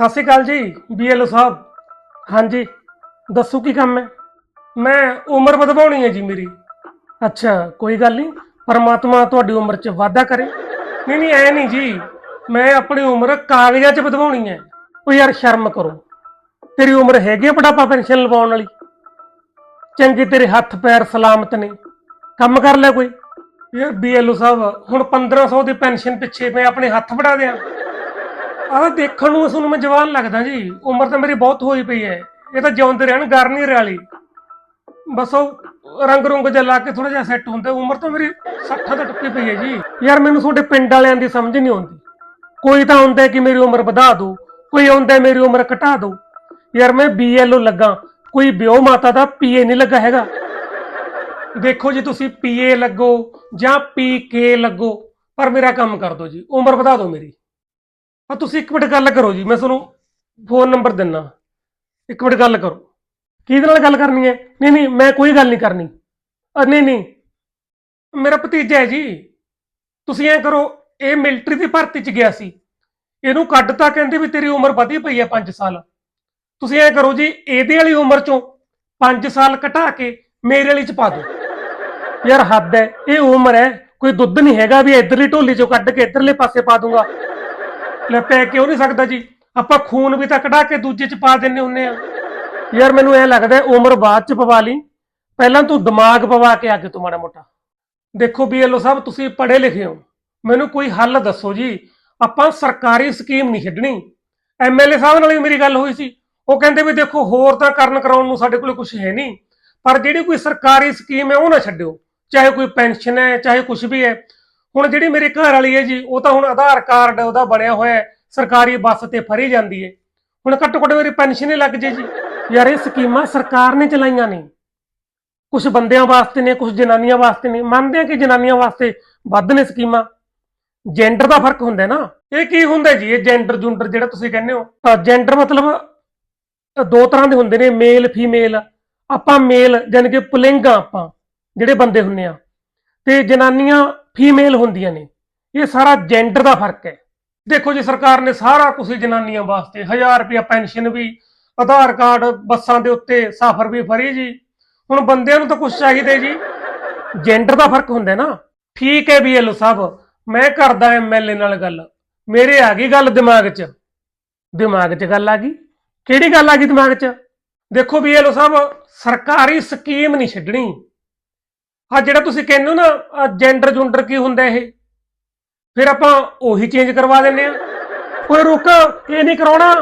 ਸਤਿ ਸ਼੍ਰੀ ਅਕਾਲ ਜੀ ਬੀਐਲਓ ਸਾਹਿਬ। ਹਾਂਜੀ, ਦੱਸੋ ਕੀ ਕੰਮ ਹੈ? ਮੈਂ ਉਮਰ ਵਧਵਾਉਣੀ ਹੈ ਜੀ ਮੇਰੀ। ਅੱਛਾ, ਕੋਈ ਗੱਲ ਨਹੀਂ, ਪਰਮਾਤਮਾ ਤੁਹਾਡੀ ਉਮਰ 'ਚ ਵਾਧਾ ਕਰੇ। ਨਹੀਂ ਨਹੀਂ, ਐ ਨਹੀਂ ਜੀ, ਮੈਂ ਆਪਣੀ ਉਮਰ ਕਾਗਜ਼ਾਂ 'ਚ ਵਧਵਾਉਣੀ ਹੈ। ਉਹ ਯਾਰ ਸ਼ਰਮ ਕਰੋ। ਤੇਰੀ ਉਮਰ ਹੈਗੀ ਆ ਬੁਢਾਪਾ ਪੈਨਸ਼ਨ ਲਵਾਉਣ ਵਾਲੀ। ਚੰਗੇ ਤੇਰੇ ਹੱਥ ਪੈਰ ਸਲਾਮਤ ਨੇ। ਕੰਮ ਕਰ ਲੈ ਕੋਈ। ਯਾਰ ਬੀਐਲਓ ਸਾਹਿਬ, ਹੁਣ 1500 ਦੀ ਪੈਨਸ਼ਨ ਪਿੱਛੇ ਮੈਂ ਆਪਣੇ ਹੱਥ ਵੜਾ ਦਿਆਂ। ਆਹ ਦੇਖਣ ਨੂੰ ਤੁਹਾਨੂੰ ਮੈਂ ਜਵਾਨ ਲੱਗਦਾ ਜੀ। ਉਮਰ ਤਾਂ ਮੇਰੀ ਬਹੁਤ ਹੋਈ ਪਈ ਹੈ। ਇਹ ਤਾਂ ਜਿਉਂਦੇ ਰਹਿਣ, ਗਰ ਨਹੀਂ ਰਿਆਲੀ ਬਸ ਉਹ ਰੰਗ ਰੁੰਗ ਜਿਹਾ ਲਾ ਕੇ ਥੋੜਾ ਜਿਹਾ ਸੈੱਟ ਹੁੰਦਾ। ਉਮਰ ਤਾਂ ਮੇਰੀ 60 ਤਾਂ ਟੱਪੀ ਪਈ ਹੈ ਜੀ। ਯਾਰ ਮੈਨੂੰ ਤੁਹਾਡੇ ਪਿੰਡ ਵਾਲਿਆਂ ਦੀ ਸਮਝ ਨਹੀਂ ਆਉਂਦੀ। ਕੋਈ ਤਾਂ ਹੁੰਦਾ ਕਿ ਮੇਰੀ ਉਮਰ ਵਧਾ ਦਿਓ ਕੋਈ ਆਉਂਦਾ ਮੇਰੀ ਉਮਰ ਘਟਾ ਦਿਓ ਯਾਰ ਮੈਂ ਬੀਐਲਓ ਲੱਗਾ। ਕੋਈ ਬਿਓ ਮਾਤਾ ਦਾ ਪੀਏ ਨਹੀਂ ਲੱਗਾ ਹੈਗਾ। ਦੇਖੋ ਜੀ ਤੁਸੀਂ ਪੀਏ ਲੱਗੋ ਜਾਂ ਪੀਕੇ ਲੱਗੋ, ਪਰ ਮੇਰਾ ਕੰਮ ਕਰ ਦਿਓ ਜੀ। ਉਮਰ ਵਧਾ ਦਿਓ ਮੇਰੀ। ਆ ਤੁਸੀਂ ਇੱਕ ਮਿੰਟ ਗੱਲ ਕਰੋ ਜੀ ਮੈਂ ਤੁਹਾਨੂੰ ਫੋਨ ਨੰਬਰ ਦਿੰਨਾ। ਇੱਕ ਮਿੰਟ ਗੱਲ ਕਰੋ। ਕਿਹਦੇ ਨਾਲ ਗੱਲ ਕਰਨੀ ਹੈ? ਨਹੀਂ ਨਹੀਂ ਮੈਂ ਕੋਈ ਗੱਲ ਨਹੀਂ ਕਰਨੀ। ਅ, ਨਹੀਂ ਨਹੀਂ। ਮੇਰਾ ਭਤੀਜਾ ਹੈ ਜੀ। ਤੁਸੀਂ ਐ ਕਰੋ ਇਹ ਮਿਲਟਰੀ ਦੀ ਭਰਤੀ ਚ ਗਿਆ ਸੀ। ਇਹਨੂੰ ਕੱਢਤਾ ਕਹਿੰਦੇ ਵੀ ਤੇਰੀ ਉਮਰ ਵਧੀ ਪਈ ਹੈ 5 ਸਾਲ। ਤੁਸੀਂ ਐ ਕਰੋ ਜੀ ਇਹਦੇ ਵਾਲੀ ਉਮਰ ਚੋਂ 5 ਸਾਲ ਘਟਾ ਕੇ ਮੇਰੇ ਵਾਲੀ ਚ ਪਾ ਦਿਓ। ਯਾਰ ਹੱਦ ਹੈ ਇਹ ਉਮਰ ਹੈ। ਕੋਈ ਦੁੱਧ ਨਹੀਂ ਹੈਗਾ ਵੀ ਇਧਰਲੀ ਢੋਲੀ ਚੋਂ ਕੱਢ ਕੇ ਇਧਰਲੇ ਪਾਸੇ ਪਾ ਦੂੰਗਾ। ਲੈ ਪੈ ਕਿਉਂ ਨਹੀਂ ਸਕਦਾ ਜੀ? ਆਪਾਂ ਖੂਨ ਵੀ ਤਾਂ ਕਢਾ ਕੇ ਦੂਜੇ ਚ ਪਾ ਦਿੰਨੇ ਹੁੰਨੇ ਆ। ਯਾਰ ਮੈਨੂੰ ਐ ਲੱਗਦਾ ਉਮਰ ਬਾਅਦ ਚ ਪਵਾ ਲਈ। ਪਹਿਲਾਂ ਤੂੰ ਦਿਮਾਗ ਪਵਾ ਕੇ ਅੱਗੇ ਤੂੰ ਮਾੜਾ ਮੋਟਾ। ਦੇਖੋ ਬੀਐਲਓ ਸਾਹਿਬ, ਤੁਸੀਂ ਪੜ੍ਹੇ ਲਿਖੇ ਹੋ। ਮੈਨੂੰ ਕੋਈ ਹੱਲ ਦੱਸੋ ਜੀ। ਆਪਾਂ ਸਰਕਾਰੀ ਸਕੀਮ ਨਹੀਂ ਛੱਡਣੀ। ਐਮਐਲਏ ਸਾਹਿਬ ਨਾਲ ਵੀ ਮੇਰੀ ਗੱਲ ਹੋਈ ਸੀ। ਉਹ ਕਹਿੰਦੇ ਵੀ ਦੇਖੋ, ਹੋਰ ਤਾਂ ਕਰਨ ਕਰਾਉਣ ਨੂੰ ਸਾਡੇ ਕੋਲ ਕੁਝ ਹੈ ਨਹੀਂ। ਪਰ ਜਿਹੜੀ ਕੋਈ ਸਰਕਾਰੀ ਸਕੀਮ ਹੈ, ਉਹ ਨਾ ਛੱਡਿਓ। ਚਾਹੇ ਕੋਈ ਪੈਨਸ਼ਨ ਹੈ, ਚਾਹੇ ਕੁਝ ਵੀ ਹੈ। ਹੁਣ ਜਿਹੜੀ ਮੇਰੇ ਘਰ ਵਾਲੀ ਹੈ ਜੀ, ਉਹ ਤਾਂ ਹੁਣ ਆਧਾਰ ਕਾਰਡ ਉਹਦਾ ਬਣਿਆ ਹੋਇਆ ਸਰਕਾਰੀ ਬੱਸ ਤੇ ਫਰੀ ਜਾਂਦੀ ਹੈ। ਹੁਣ ਘੱਟੋ ਘੱਟ ਮੇਰੀ ਪੈਨਸ਼ਨ ਹੀ ਲੱਗ ਜੇ ਜੀ। ਯਾਰ ਇਹ ਸਕੀਮਾਂ ਸਰਕਾਰ ਨੇ ਚਲਾਈਆਂ ਨੇ। ਕੁਝ ਬੰਦਿਆਂ ਵਾਸਤੇ ਨੇ ਕੁਝ ਜਨਾਨੀਆਂ ਵਾਸਤੇ ਨੇ। ਮੰਨਦੇ ਆ ਕਿ ਜਨਾਨੀਆਂ ਵਾਸਤੇ ਵੱਧ ਨੇ ਸਕੀਮਾਂ? ਜੈਂਡਰ ਦਾ ਫ਼ਰਕ ਹੁੰਦਾ ਨਾ। ਇਹ ਕੀ ਹੁੰਦਾ ਜੀ? ਇਹ ਜੈਂਡਰ ਜੁੰਡਰ ਜਿਹੜਾ ਤੁਸੀਂ ਕਹਿੰਦੇ ਹੋ। ਜੈਂਡਰ ਮਤਲਬ ਦੋ ਤਰ੍ਹਾਂ ਦੇ ਹੁੰਦੇ ਨੇ ਮੇਲ ਫੀਮੇਲ ਆਪਾਂ ਮੇਲ ਯਾਨੀ ਕਿ ਪੁਲਿੰਗ ਆ ਆਪਾਂ, ਜਿਹੜੇ ਬੰਦੇ ਹੁੰਨੇ ਆ। ਤੇ ਜਨਾਨੀਆਂ ਫੀਮੇਲ ਹੁੰਦੀਆਂ ਨੇ। ਇਹ ਸਾਰਾ ਜੈਂਡਰ ਦਾ ਫ਼ਰਕ ਹੈ। ਦੇਖੋ ਜੀ, ਸਰਕਾਰ ਨੇ ਸਾਰਾ ਕੁਝ ਜਨਾਨੀਆਂ ਵਾਸਤੇ 1000 ਰੁਪਇਆ ਪੈਨਸ਼ਨ ਵੀ, ਆਧਾਰ ਕਾਰਡ ਬੱਸਾਂ ਦੇ ਉੱਤੇ ਸਫ਼ਰ ਵੀ ਫਰੀ ਜੀ। ਹੁਣ ਬੰਦਿਆਂ ਨੂੰ ਤਾਂ ਕੁਝ ਚਾਹੀਦਾ ਜੀ। ਜੈਂਡਰ ਦਾ ਫ਼ਰਕ ਹੁੰਦਾ ਨਾ। ਠੀਕ ਹੈ ਬੀਐਲਓ ਸਾਹਿਬ ਮੈਂ ਕਰਦਾ ਐਮਐਲਏ ਨਾਲ ਗੱਲ। ਮੇਰੇ ਆ ਗਈ ਗੱਲ ਦਿਮਾਗ 'ਚ। ਦਿਮਾਗ 'ਚ ਗੱਲ ਆ ਗਈ? ਕਿਹੜੀ ਗੱਲ ਆ ਗਈ ਦਿਮਾਗ 'ਚ? ਦੇਖੋ ਬੀਐਲਓ ਸਾਹਿਬ ਸਰਕਾਰੀ ਸਕੀਮ ਨਹੀਂ ਛੱਡਣੀ। ਆ ਜਿਹੜਾ ਤੁਸੀਂ ਕਹਿੰਦੇ ਹੋ ਨਾ ਜੈਂਡਰ ਜੁੰਡਰ ਕੀ ਹੁੰਦਾ ਇਹ? ਫਿਰ ਆਪਾਂ ਉਹੀ ਚੇਂਜ ਕਰਵਾ ਦਿੰਨੇ ਆ ਓਏ ਰੁਕ, ਇਹ ਨਹੀਂ ਕਰਾਉਣਾ।